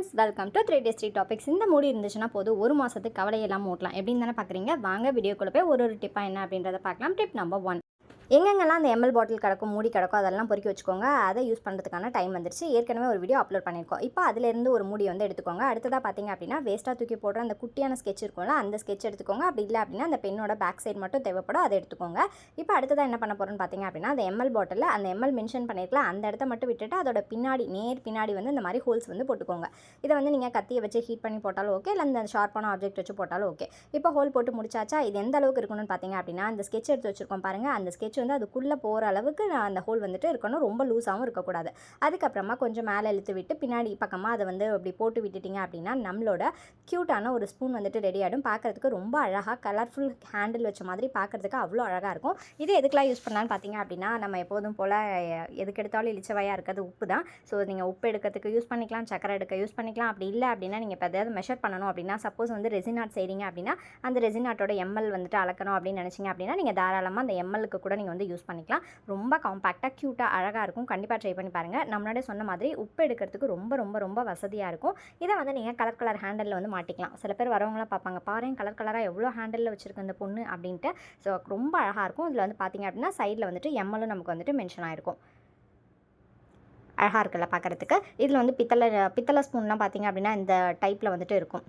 Friends welcome to three days three topics இந்த மூடி இருந்துச்சுன்னா போதும் ஒரு மாதத்துக்கு கவலை எல்லாம் ஓட்டலாம். எப்படின்னு தானே பார்க்குறீங்க வாங்க வீடியோக்குள்ளே போய் ஒரு ஒரு டிப்பாக என்ன அப்படின்றத பார்க்கலாம். டிப் நம்பர் ஒன் எங்கெங்கெல்லாம் அந்த எம்எல் பாட்டில் கிடக்கும் மூடி கிடக்கும் அதெல்லாம் பொறுக்கி வச்சுக்கோங்க. அதை யூஸ் பண்ணுறதுக்கான டைம் வந்துருச்சு. ஏற்கனவே ஒரு வீடியோ அப்லோட் பண்ணியிருக்கோம். இப்போ அதிலேருந்து ஒரு மூடி வந்து எடுத்துக்கோங்க. அடுத்ததாக பார்த்தீங்க அப்படின்னா வேஸ்ட்டாக தூக்கி போடுற அந்த குட்டியான ஸ்கெட்ச் இருக்கும்ல அந்த ஸ்கெட்ச் எடுத்துக்கோங்க. அப்படி இல்லை அப்படின்னா அந்த பெண்ணோட பேக் சைடு மட்டும் தேவைப்படும். அதை எடுத்துக்கோங்க. இப்போ அடுத்ததாக என்ன பண்ண போகிறோன்னு பார்த்தீங்க அப்படின்னா அந்த எம்எல் பாட்டிலில் அந்த எம்எல் மென்ஷன் பண்ணியிருக்கலாம் அந்த இடத்த மட்டும் விட்டுட்டு அதோட பின்னாடி நேர் பின்னாடி வந்து இந்த மாதிரி ஹோல்ஸ் வந்து போட்டுக்கோங்க. இதை வந்து நீங்கள் கத்தியை வச்சு ஹீட் பண்ணி போட்டாலும் ஓகே இல்லை அந்த ஷார்ப்பான ஆப்ஜெக்ட் வச்சு போட்டாலும் ஓகே இப்போ ஹோல் போட்டு முடிச்சாச்சா இது எந்த அளவுக்கு இருக்கணும்னு பார்த்தீங்க அப்படின்னா அந்த ஸ்கெட்ச் எடுத்து வச்சுருக்கோம் பாருங்கள் அந்த ஸ்கெட்ச் வந்து அதுக்குள்ளே போகிற அளவுக்கு நான் அந்த ஹோல் வந்துட்டு இருக்கணும். ரொம்ப லூஸாகவும் இருக்கக்கூடாது. அதுக்கப்புறமா கொஞ்சம் மேலே இழுத்து விட்டு பின்னாடி பக்கமாக அதை வந்து அப்படி போட்டு விட்டுட்டீங்க அப்படின்னா நம்மளோட க்யூட்டான ஒரு ஸ்பூன் வந்துட்டு ரெடி ஆகிடும் பார்க்குறதுக்கு ரொம்ப அழகாக கலர்ஃபுல் ஹேண்டில் வச்ச மாதிரி பார்க்குறதுக்கு அவ்வளோ அழகாக இருக்கும். இது எதுக்கெலாம் யூஸ் பண்ணலான்னு பார்த்தீங்க அப்படின்னா நம்ம எப்போதும் போல் எதுக்கு எடுத்தாலும் இளிச்சவையாக இருக்கிறது உப்பு தான். ஸோ நீங்கள் உப்பு எடுக்கிறதுக்கு யூஸ் பண்ணிக்கலாம் சக்கரை எடுக்க யூஸ் பண்ணிக்கலாம். அப்படி இல்லை அப்படின்னா நீங்கள் இப்போ எதாவது மெஷர் பண்ணணும் அப்படின்னா சப்போஸ் வந்து ரெசினாட் செய்கிறீங்க அப்படின்னா அந்த ரெசினாட்டோட எம்எல் வந்துட்டு அளக்கணும் அப்படின்னு நினச்சிங்க அப்படின்னா நீங்கள் தாராளமாக அந்த எம்எல்க்கு கூட நீங்கள் வந்து யூஸ் பண்ணிக்கலாம். ரொம்ப காம்பேக்டாக க்யூட்டாக அழகாக இருக்கும். கண்டிப்பாக ட்ரை பண்ணி பாருங்கள் நம்மளோட சொன்ன மாதிரி உப்பு எடுக்கிறதுக்கு ரொம்ப ரொம்ப ரொம்ப வசதியாக இருக்கும். இதை வந்து நீங்கள் கலர் கலர் ஹேண்டலில் வந்து மாட்டிக்கலாம். சில பேர் வரவங்களாம் பார்ப்பாங்க பாருங்க கலர் கலராக எவ்வளோ ஹேண்டலில் வச்சுருக்கு இந்த பொண்ணு? அப்படின்ட்டு. ஸோ ரொம்ப அழகாக இருக்கும். இதில் வந்து பார்த்தீங்க அப்படின்னா சைடில் வந்துட்டு எம்எல்லும் நமக்கு வந்துட்டு மென்ஷன் ஆகிருக்கும் அழகாக இருக்குல்ல பார்க்குறதுக்கு. இதில் வந்து பித்தளை பித்தளை ஸ்பூன்லாம் பார்த்தீங்க அப்படின்னா இந்த டைப்பில் வந்துட்டு இருக்கும்.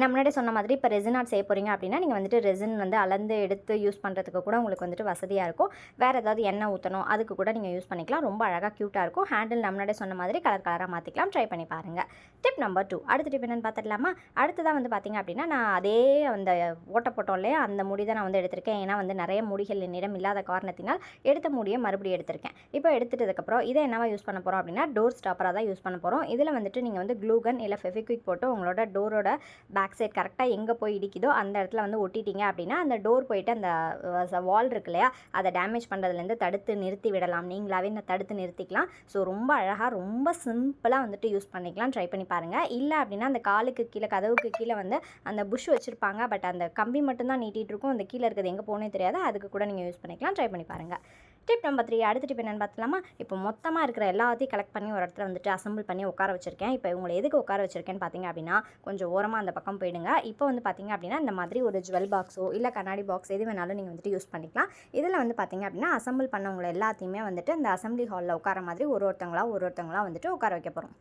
நான் முன்னாடி சொன்ன மாதிரி இப்போ ரெசின் ஆர்ட் செய்ய போகிறீங்க அப்படின்னா நீங்கள் வந்துட்டு ரெசின் வந்து அளந்து எடுத்து யூஸ் பண்ணுறதுக்கு கூட உங்களுக்கு வந்துட்டு வசதியாக இருக்கும். வேறு ஏதாவது எண்ணெய் ஊற்றணும் அதுக்கு கூட நீங்கள் யூஸ் பண்ணிக்கலாம். ரொம்ப அழகாக க்யூட்டாக இருக்கும். ஹேண்டில் நம்ம முன்னாடி சொன்ன மாதிரி கலர் கலராக மாற்றிக்கலாம் ட்ரை பண்ணி பாருங்கள் டிப் நம்பர் டூ அடுத்த டிப் என்னென்னு பார்த்துடலாமா? அடுத்ததாக வந்து பார்த்தீங்க அப்படின்னா நான் அதே அந்த ஓட்ட போட்டோம் இல்லையா? அந்த முடி தான் நான் வந்து எடுத்திருக்கேன். ஏன்னா வந்து நிறைய முடிகள் என்னிடம் இல்லாத காரணத்தினால் எடுத்த முடியை மறுபடியும் எடுத்திருக்கேன். இப்போ எடுத்துட்டதுக்கப்புறம் இதை என்னவா யூஸ் பண்ண போகிறோம் அப்படின்னா டோர் ஸ்டாப்பராக தான் யூஸ் பண்ண போகிறோம் இதில் வந்துட்டு நீங்கள் வந்து க்ளூகன் இல்லை ஃபெவிக்விக் போட்டு உங்களோட டோரோட பேக் பேக் சைட் கரெக்டாக எங்கே போய் இடிக்குதோ அந்த இடத்துல வந்து ஒட்டிட்டீங்க அப்படின்னா அந்த டோர் போயிட்டு அந்த வால் இருக்கு இல்லையா? அதை டேமேஜ் பண்ணுறதுலேருந்து தடுத்து நிறுத்தி விடலாம். நீங்களாவே இந்த தடுத்து நிறுத்திக்கலாம். ஸோ ரொம்ப அழகாக ரொம்ப சிம்பிளாக வந்துட்டு யூஸ் பண்ணிக்கலாம் ட்ரை பண்ணி பாருங்கள் இல்லை அப்படின்னா அந்த காலுக்கு கீழே கதவுக்கு கீழே வந்து அந்த புஷ் வச்சுருப்பாங்க. பட் அந்த கம்பி மட்டும்தான் நீட்டிகிட்டு இருக்கும். அந்த கீழே இருக்கிறது எங்கே போனே தெரியாது. அதுக்கு கூட நீங்கள் யூஸ் பண்ணிக்கலாம். ட்ரை பண்ணி பாருங்கள் டிப் நம்பர் த்ரீ அடுத்த டிப் என்னென்னு பார்த்தலாமா இப்போ மொத்தமாக இருக்கிற எல்லாத்தையும் கலெக்ட் பண்ணி ஒரு இடத்துல வந்துட்டு அசம்பிள் பண்ணி உட்கார வச்சிருக்கேன். இப்போ உங்களை எதுக்கு உட்கார வச்சிருக்கேன்னு பார்த்தீங்க அப்படின்னா கொஞ்சம் ஓரமாக அந்த பக்கம் போயிடுங்க. இப்போ வந்து பார்த்தீங்க அப்படின்னா இந்த மாதிரி ஒரு ஜுவல் பாக்ஸோ இல்லை கண்ணாடி பாக்ஸ் எது வேணாலும் நீங்கள் வந்துட்டு யூஸ் பண்ணிக்கலாம். இதில் வந்து பார்த்தீங்க அப்படின்னா அசம்பிள் பண்ணவங்களை எல்லாத்தையுமே வந்துட்டு அந்த அசம்பிளி ஹாலில் உட்கார மாதிரி ஒரு ஒருத்தங்களா ஒரு ஒருத்தங்களா வந்துட்டு உட்கார வைக்க போகிறோம்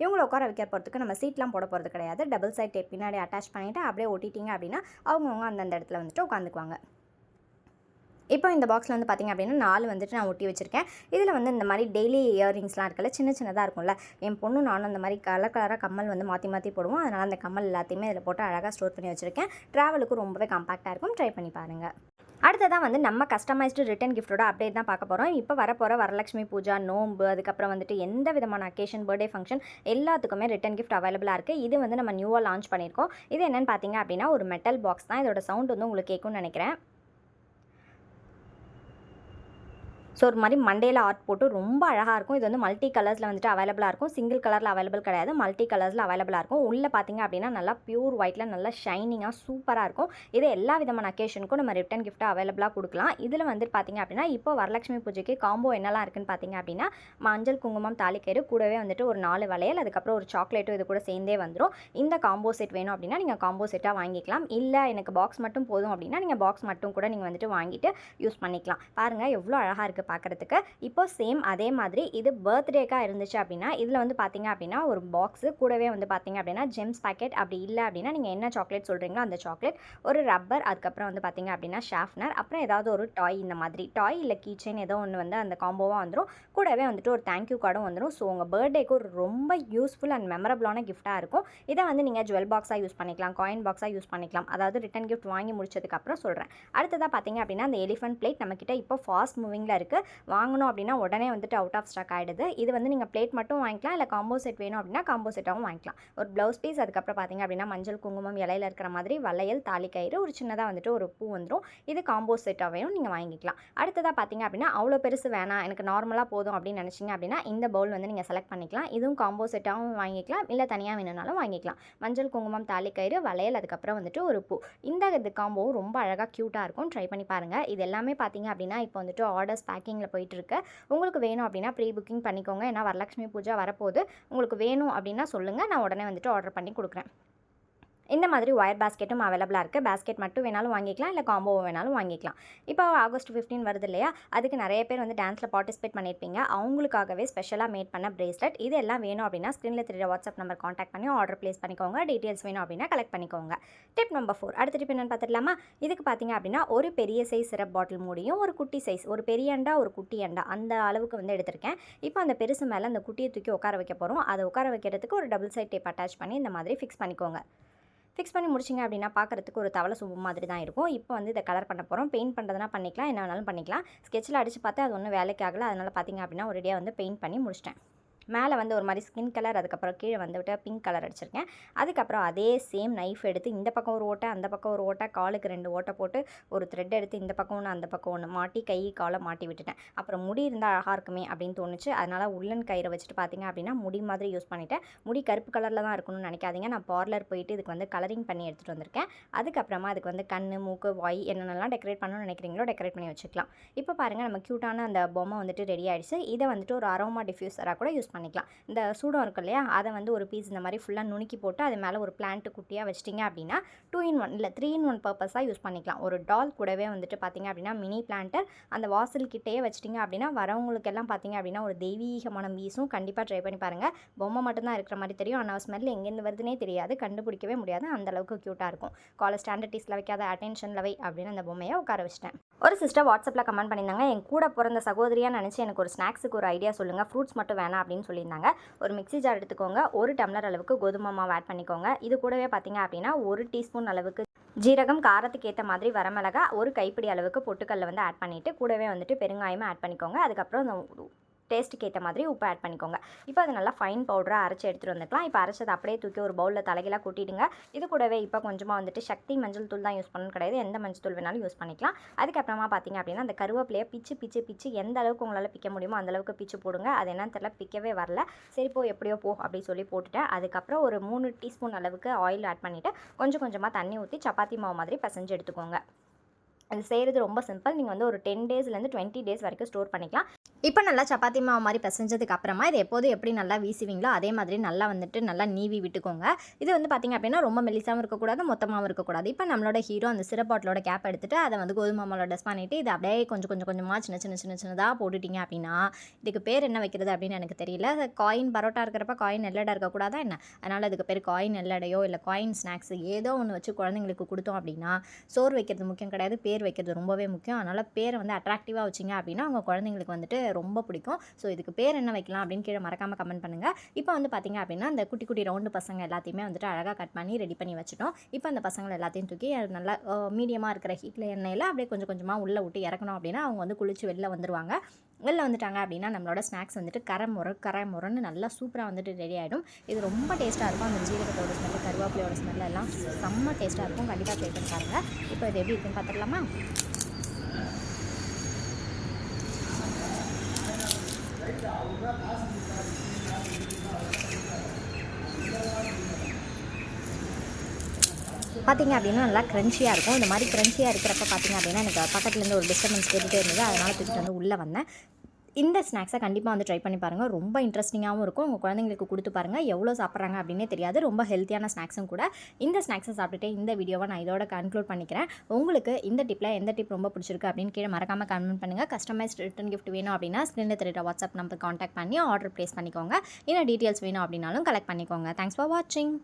இவங்களை உட்கார வைக்க போகிறதுக்கு நம்ம சீட்லாம் போட போகிறது கிடையாது. டபுள் சைட் டேப் பின்னாடி அட்டாச் பண்ணிவிட்டு அப்படியே ஒட்டிட்டீங்க அப்படின்னா அவங்கவுங்க அந்தந்த இடத்துல வந்துட்டு உட்காந்துக்குவாங்க. இப்போ இந்த பாக்ஸில் வந்து பார்த்திங்க அப்படின்னா நாலு வந்துட்டு நான் ஒட்டி வச்சுருக்கேன். இதில் வந்து இந்த மாதிரி டெய்லி இயரிங்ஸ்லாம் இருக்குல்ல சின்ன சின்னதாக இருக்கும்ல. என் பொண்ணு நானும் அந்த மாதிரி கலர் கலராக கம்மல் வந்து மாற்றி மாற்றி போடுவோம். அதனால் அந்த கம்மல் எல்லாத்தையுமே இதில் போட்டு அழகாக ஸ்டோர் பண்ணி வச்சுருக்கேன். ட்ராவலுக்கு ரொம்பவே காம்பாக்டாக இருக்கும். ட்ரை பண்ணி பாருங்கள் அடுத்ததான் வந்து நம்ம கஸ்டமைஸ்டு ரிட்டன் கிஃப்ட்டோட அப்டேட் தான் பார்க்க போகிறோம் இப்போ வரப்போகிற வரலட்சுமி பூஜா நோம்பு அதுக்கப்புறம் வந்துட்டு எந்த விதமான அக்கேஷன் பர்த்டே ஃபங்க்ஷன் எல்லாத்துக்குமே ரிட்டன் கிஃப்ட் அவைலபிளாக இருக்குது இது வந்து நம்ம நியூவாக லான்ச் பண்ணியிருக்கோம். இது என்னென்னு பார்த்தீங்க அப்படின்னா ஒரு மெட்டல் பாக்ஸ் தான். இதோட சவுண்ட் வந்து உங்களுக்கு கேட்கும்னு நினைக்கிறேன். ஸோ ஒரு மாதிரி மண்டேல ஆர்ட் போட்டு ரொம்ப அழகாக இருக்கும். இது வந்து மல்டி கலர்ஸில் வந்துட்டு அவைலபிளாக இருக்கும். சிங்கிள் கலரில் அவைலபிள் கிடையாது. மல்டி கலர்ஸில் அவைலபிளாக இருக்கும். உள்ளே பார்த்தீங்க அப்படின்னா நல்லா பியூர் ஒயிட்டில் நல்லா ஷைனிங்காக சூப்பராக இருக்கும். இது எல்லா விதமான அக்கேஷனுக்கும் நம்ம ரிட்டன் கிஃப்ட்டாக அவைலபிளாக கொடுக்கலாம். இதில் வந்துட்டு பார்த்தீங்க அப்படின்னா இப்போ வரலட்சுமி பூஜைக்கு காம்போ என்னெல்லாம் இருக்குன்னு பார்த்தீங்க அப்படின்னா மஞ்சள் குங்குமம் தாலிக்கயிறு கூடவே வந்துட்டு ஒரு நாலு வளையல் அதுக்கப்புறம் ஒரு சாக்லேட்டும் இது கூட சேர்ந்தே வந்துடும் இந்த காம்போ செட் வேணும் அப்படின்னா நீங்கள் காம்போ செட்டாக வாங்கிக்கலாம். இல்லை எனக்கு பாக்ஸ் மட்டும் போதும் அப்படின்னா நீங்கள் பாக்ஸ் மட்டும் கூட நீங்கள் வந்துட்டு வாங்கிட்டு யூஸ் பண்ணிக்கலாம். பாருங்கள் எவ்வளோ அழகாக இருக்குது பார்க்குறதுக்கு இப்போ சேம் அதே மாதிரி இது பர்த்டேக்காக இருந்துச்சு அப்படின்னா இதில் வந்து பார்த்தீங்க அப்படின்னா ஒரு பாக்ஸு கூடவே வந்து பார்த்தீங்க அப்படின்னா ஜெம்ஸ் பேக்கெட் அப்படி இல்லை அப்படின்னா நீங்கள் என்ன சாக்லேட் சொல்கிறீங்களோ அந்த சாக்லேட் ஒரு ரப்பர் அதுக்கப்புறம் வந்து பார்த்தீங்க அப்படின்னா ஷாஃப்னர் அப்புறம் ஏதாவது ஒரு டாய் இந்த மாதிரி. டாய் இல்லை கீச்சைன் ஏதோ ஒன்று வந்து அந்த காம்போவாக வந்துடும் கூடவே வந்துட்டு ஒரு தேங்க்யூ கார்டும் வந்துடும் ஸோ உங்கள் பர்த்டேக்கு ஒரு ரொம்ப யூஸ்ஃபுல் அண்ட் மெமரபிளான கிஃப்ட்டாக இருக்கும். இதை வந்து நீங்கள் ஜுவல் பாக்ஸாக யூஸ் பண்ணிக்கலாம் காயின் பாக்ஸாக யூஸ் பண்ணிக்கலாம். அதாவது ரிட்டன் கிஃப்ட் வாங்கி முடிச்சதுக்கப்புறம் சொல்கிறேன் அடுத்ததாக பார்த்தீங்க அப்படின்னா அந்த எலிஃபென்ட் பிளேட் நம்மக்கிட்ட இப்போ ஃபாஸ்ட் மூவிங்கில் இருக்குது வாங்கணும் அப்படின்னா உடனே வந்துட்டு அவுட் ஆஃப் ஸ்டாக் ஆகிடுது இது வந்து நீங்கள் பிளேட் மட்டும் வாங்கிக்கலாம் இல்லை காம்போ செட் வேணும் அப்படின்னா காம்போ செட்டாகவும் வாங்கிக்கலாம். ஒரு ப்ளவுஸ் பீஸ் அதுக்கப்புறம் பார்த்தீங்க அப்படின்னா மஞ்சள் குங்குமம் இலையில இருக்கிற மாதிரி வளையல் தாலி கயிறு ஒரு சின்னதாக வந்துட்டு ஒரு பூ வந்துடும் இது காம்போ செட்டாக வேணும் நீங்கள் வாங்கிக்கலாம். அடுத்ததாக பார்த்தீங்க அப்படின்னா அவ்வளோ பெருசு வேணாம் எனக்கு நார்மலாக போதும் அப்படின்னு நினச்சிங்க அப்படின்னா இந்த பவுல் வந்து நீங்கள் செலக்ட் பண்ணிக்கலாம். இதுவும் காம்போ செட்டாகவும் வாங்கிக்கலாம் இல்லை தனியாக வேணும்னாலும் வாங்கிக்கலாம். மஞ்சள் குங்குமம் தாலி கயிறு வளையல் அதுக்கப்புறம் வந்துட்டு ஒரு பூ. இந்த இது காம்போவும் ரொம்ப அழகாக க்யூட்டாக இருக்கும். ட்ரை பண்ணி பாருங்கள் இது எல்லாமே பார்த்தீங்க அப்படின்னா இப்போ வந்துட்டு ஆர்டர்ஸ் பேக் பேக்கிங்கில் போயிட்டுருக்கு. உங்களுக்கு வேணும் அப்படின்னா ப்ரீ புக்கிங் பண்ணிக்கோங்க. ஏன்னா வரலட்சுமி பூஜா வரப்போகுது. உங்களுக்கு வேணும் அப்படின்னா சொல்லுங்கள் நான் உடனே வந்துட்டு ஆர்டர் பண்ணி கொடுக்குறேன். இந்த மாதிரி ஒயர் பேஸ்கெட்டும் அவைலபிளாக இருக்குது பேஸ்கெட் மட்டும் வேணாலும் வாங்கிக்கலாம் இல்லை காம்போ வேணாலும் வாங்கிக்கலாம். இப்போ ஆகஸ்ட் ஃபிஃப்டீன் வருது இல்லையா? அதுக்கு நிறைய பேர் வந்து டான்ஸில் பார்ட்டிசிபேட் பண்ணியிருப்பீங்க. அவங்களுக்காகவே ஸ்பெஷலாக மேட் பண்ண பிரேஸ்லெட் இது எல்லாம் வேணும் அப்படின்னா ஸ்க்ரீனில் தெரியுற வாட்ஸ்அப் நம்பர் காண்டாக்ட் பண்ணி ஆர்டர் ப்ளேஸ் பண்ணிக்கோங்க. டீட்டெயில்ஸ் வேணும் அப்படின்னா கலெக்ட் பண்ணிக்கோங்க. டிப் நம்பர் ஃபோர் அடுத்த டிப் என்னென்னு பார்த்துடலாமா? இதுக்கு பார்த்தீங்க அப்படின்னா ஒரு பெரிய சைஸ் சிரப் பாட்டில் மூடியும் ஒரு குட்டி சைஸ் ஒரு பெரிய அண்டா ஒரு குட்டி அண்டா. அந்த அளவுக்கு வந்து எடுத்திருக்கேன். இப்போ அந்த பெருசு மேலே அந்த குட்டியை தூக்கி உட்கார வைக்க போகிறோம் அதை உட்கார வைக்கிறதுக்கு ஒரு டபுள் சைட் டேப் அட்டாச் பண்ணி இந்த மாதிரி ஃபிக்ஸ் பண்ணிக்கோங்க. ஃபிக்ஸ் பண்ணி முடிச்சிங்க அப்படின்னா பார்க்குறதுக்கு ஒரு தவளை சூப்பு மாதிரி தான் இருக்கும். இப்போ வந்து இதை கலர் பண்ண போகிறோம் பெயிண்ட் பண்ணுறதுனா பண்ணிக்கலாம். என்ன வேணாலும் பண்ணிக்கலாம். ஸ்கெட்சில் அடித்து பார்த்தா அது ஒன்றும் வேலைக்கு ஆகலை. அதனால் பார்த்தீங்க அப்படின்னா ஒரேடியாக வந்து பெயிண்ட் பண்ணி முடிச்சிட்டேன். மேலே வந்து ஒரு மாதிரி ஸ்கின் கலர் அதுக்கப்புறம் கீழே வந்துவிட்டு பிங்க் கலர் அடிச்சிருக்கேன். அதுக்கப்புறம் அதே சேம் நைஃப் எடுத்து இந்த பக்கம் ஒரு ஓட்டை அந்த பக்கம் ஒரு ஓட்டை காலுக்கு ரெண்டு ஓட்டை போட்டு ஒரு த்ரெட் எடுத்து இந்த பக்கம் ஒன்று அந்த பக்கம் ஒன்று மாட்டி கை காலை மாட்டி விட்டுட்டேன். அப்புறம் முடி இருந்தால் அழகாக இருக்குமே அப்படின்னு தோணுச்சு. அதனால் உள்ளன் கயிறை வச்சுட்டு பார்த்தீங்க அப்படின்னா முடி மாதிரி யூஸ் பண்ணிவிட்டேன் முடி கருப்பு கலரில் தான் இருக்கணும்னு நினைக்காதீங்க. நான் பார்லர் போயிட்டு இதுக்கு வந்து கலரிங் பண்ணி எடுத்துகிட்டு வந்திருக்கேன். அதுக்கப்புறமா அதுக்கு வந்து கண் மூக்கு வாய் என்னென்னலாம் டெக்கரேட் பண்ணணும்னு நினைக்கிறீங்களோ டெக்கரேட் பண்ணி வச்சுக்கலாம். இப்போ பாருங்கள் நம்ம க்யூட்டான அந்த பொம்மை வந்துட்டு ரெடி ஆகிடுச்சு இதை வந்துட்டு ஒரு அரோமா டிஃப்யூசராக கூட யூஸ் பண்ணிக்கலாம். இந்த சூடம் இருக்கு இல்லையா? அதை வந்து ஒரு பீஸ் இந்த மாதிரி ஃபுல்லாக நுணுக்கி போட்டு அது மேலே ஒரு பிளான்ட்டு குட்டியாக வச்சிட்டிங்க அப்படின்னா டூ இன் ஒன் இல்லை த்ரீ இன் ஒன் பர்பஸாக யூஸ் பண்ணிக்கலாம். ஒரு டால் கூடவே வந்துட்டு பார்த்தீங்க அப்படின்னா மினி பிளான்ட்டர் அந்த வாசல் கிட்டேயே வச்சிட்டிங்க அப்படின்னா வரவங்களுக்கெல்லாம் பார்த்தீங்க அப்படின்னா ஒரு தெய்வீக மனம் வீசும் கண்டிப்பாக ட்ரை பண்ணி பாருங்கள் பொம்மை மட்டும்தான் இருக்கிற மாதிரி தெரியும். ஆனால் ஸ்மெல் எங்கேருந்து வருதுன்னே தெரியாது. கண்டுபிடிக்கவே முடியாது. அந்த அளவுக்கு க்யூட்டாக இருக்கும். காலேஜ் ஸ்டாண்டர்டிஸில் வைக்காத அட்டென்ஷனில் வை அப்படின்னு அந்த பொம்மையை உட்கார வச்சிட்டேன். ஒரு சிஸ்டர் வாட்ஸ்அப்பில் கமெண்ட் பண்ணியிருந்தாங்க. என் கூட பிறந்த சகோதரியாக நினச்சி எனக்கு ஒரு ஸ்நாக்ஸுக்கு ஒரு ஐடியா சொல்லுங்கள் ஃப்ரூட்ஸ் மட்டும் வேணாம் அப்படின்னு சொல்லியிருந்தாங்க. ஒரு மிக்ஸி ஜார் எடுத்துக்கோங்க. ஒரு டம்ளர் அளவுக்கு கோதுமை மாவு ஆட் பண்ணிக்கோங்க. இது கூடவே பார்த்தீங்க அப்படின்னா ஒரு டீஸ்பூன் அளவுக்கு ஜீரகம் காரத்துக்கு ஏற்ற மாதிரி வரமிளகா ஒரு கைப்பிடி அளவுக்கு பொட்டுக்கல்ல வந்து ஆட் பண்ணிவிட்டு கூடவே வந்துட்டு பெருங்காயமும் ஆட் பண்ணிக்கோங்க. அதுக்கப்புறம் இந்த டேஸ்ட்டுக்கு ஏற்ற மாதிரி உப்பு ஆட் பண்ணிக்கோங்க. இப்போ அது நல்லா ஃபைன் பவுடராக அரைச்சி எடுத்துகிட்டு வந்துக்கலாம். இப்போ அரைச்சது அப்படியே தூக்கி ஒரு பவுலில் தலைகளாக கூட்டிடுங்க. இது கூடவே இப்போ கொஞ்சமாக வந்துட்டு சக்தி மஞ்சள் தூள் தான் யூஸ் பண்ணணும் கிடையாது. எந்த மஞ்சள் தூள் வேணாலும் யூஸ் பண்ணிக்கலாம். அதுக்கப்புறமா பார்த்தீங்க அப்படின்னா அந்த கருவேப்பிலையை பிச்சு பிச்சு பிச்சு எந்த அளவுக்கு உங்களால் பிக்க முடியுமோ அந்த அளவுக்கு பிச்சு போடுங்க. அது என்னன்னு தெரியல பிக்கவே வரல. சரி போ எப்படியோ போ அப்படி சொல்லி போட்டுட்டேன். அதுக்கப்புறம் ஒரு மூணு டீஸ்பூன் அளவுக்கு ஆயில் ஆட் பண்ணிவிட்டு கொஞ்சம் கொஞ்சமாக தண்ணி ஊற்றி சப்பாத்தி மாவு மாதிரி பசஞ்சு எடுத்துக்கோங்க. அது செய்கிறது ரொம்ப சிம்பிள் நீங்கள் வந்து ஒரு டென் டேஸ்லேருந்து டுவெண்ட்டி டேஸ் வரைக்கும் ஸ்டோர் பண்ணிக்கலாம். இப்போ நல்லா சப்பாத்தி மாவு மாதிரி பிசைஞ்சதுக்கு அப்புறமா இது எப்போதும் எப்படி நல்லா வீசுவீங்களோ அதே மாதிரி நல்லா வந்துட்டு நல்லா நீவி விட்டுக்கோங்க. இது வந்து பார்த்திங்க அப்படின்னா ரொம்ப மெலிசாகவும் இருக்கக்கூடாது மொத்தமாகவும் இருக்கக்கூடாது. இப்போ நம்மளோட ஹீரோ அந்த சிரப் பாட்டிலோட கேப் எடுத்துகிட்டு அதை வந்து கோதுமை மாவோட டஸ் பண்ணிவிட்டு இது அப்படியே கொஞ்சம் கொஞ்சம் கொஞ்சமாக சின்ன சின்ன சின்ன சின்னதாக போட்டுட்டீங்க அப்படின்னா இதுக்கு பேர் என்ன வைக்கிறது அப்படின்னு எனக்கு தெரியல. காயின் பரோட்டா இருக்கிறப்ப காயின் நெல்லடை இருக்கக்கூடாதா என்ன? அதனால் அதுக்கு பேர் காயின் நெல்லடையோ இல்லை காயின் ஸ்நாக்ஸ் ஏதோ ஒன்று வச்சு குழந்தைங்களுக்கு கொடுத்தோம் அப்படின்னா சோறு வைக்கிறது முக்கியம் கிடையாது பேர் வைக்கிறது ரொம்பவே முக்கியம். அதனால் பேரை வந்து அட்ராக்டிவாக வச்சிங்க அப்படின்னா அவங்க குழந்தைங்களுக்கு வந்துட்டு ரொம்ப பிடிக்கும். ஸோ இதுக்கு பேர் என்ன வைக்கலாம் அப்படின்னு கீழே மறக்காமல் கமெண்ட் பண்ணுங்கள் இப்போ வந்து பார்த்திங்க அப்படின்னா அந்த குட்டி குட்டி ரவுண்டு பசங்க எல்லாத்தையுமே வந்துட்டு அழகாக கட் பண்ணி ரெடி பண்ணி வச்சுட்டோம். இப்போ அந்த பசங்களை எல்லாத்தையும் தூக்கி நல்லா மீடியமாக இருக்கிற ஹீட்டில் எண்ணெயில் அப்படியே கொஞ்சம் கொஞ்சமாக உள்ளே விட்டு இறக்கணும் அப்படின்னா அவங்க வந்து குளிச்சு வெளில வந்துருவாங்க. வெளில வந்துட்டாங்க அப்படின்னா நம்மளோட ஸ்நாக்ஸ் வந்துட்டு கரை முறை கரை முறைன்னு நல்லா சூப்பராக வந்துட்டு ரெடி ஆகிடும் இது ரொம்ப டேஸ்ட்டாக இருக்கும். அந்த ஜீரகத்தோட ஸ்மெல் கருவேப்பிலையோட ஸ்மெல் எல்லாம் செம்ம டேஸ்ட்டாக இருக்கும். கண்டிப்பாக ட்ரை பண்ணி பாருங்கள் இப்போ இது எப்படி இருக்குன்னு பார்த்துடலாமா பார்த்தீங்க அப்படின்னா நல்லா க்ரன்ச்சியாக இருக்கும். இந்த மாதிரி க்ரன்ச்சியாக இருக்கிறப்ப பார்த்தீங்க அப்படின்னா எனக்கு பக்கத்துலேருந்து ஒரு டிஸ்டர்பன்ஸ் கேட்டுகிட்டே இருந்தது. அதனால் தூக்கிட்டு வந்து உள்ளே வந்தேன். இந்த ஸ்நாக்ஸை கண்டிப்பாக வந்து ட்ரை பண்ணி பாருங்கள் ரொம்ப இன்ட்ரெஸ்டிங்காகவும் இருக்கும். உங்கள் குழந்தைங்களுக்கு கொடுத்து பாருங்கள் எவ்வளோ சாப்பிட்றாங்க அப்படின்னே தெரியாது. ரொம்ப ஹெல்த்தியான ஸ்நாக்ஸும் கூட. இந்த ஸ்நாக்ஸை சாப்பிட்டுட்டு இந்த வீடியோவை நான் இதோட கன்க்ளூட் பண்ணிக்கிறேன். உங்களுக்கு இந்த டிப்பில் எந்த டிப் ரொம்ப பிடிச்சிருக்கு அப்படின்னு கீழே மறக்காமல் கமெண்ட் பண்ணுங்கள் கஸ்டமைஸ் ரிட்டன் கிஃப்ட் வேணும் அப்படின்னா ஸ்க்ரீனில் தெரியுற வாட்ஸ்அப் நம்பர் காண்டாக்ட் பண்ணி ஆர்டர் ப்ளேஸ் பண்ணிக்கோங்க. இன்னும் டீட்டெயில்ஸ் வேணும் அப்படின்னாலும் கலெக்ட் பண்ணிக்கோங்க. தேங்க்ஸ் ஃபார் வாட்சிங்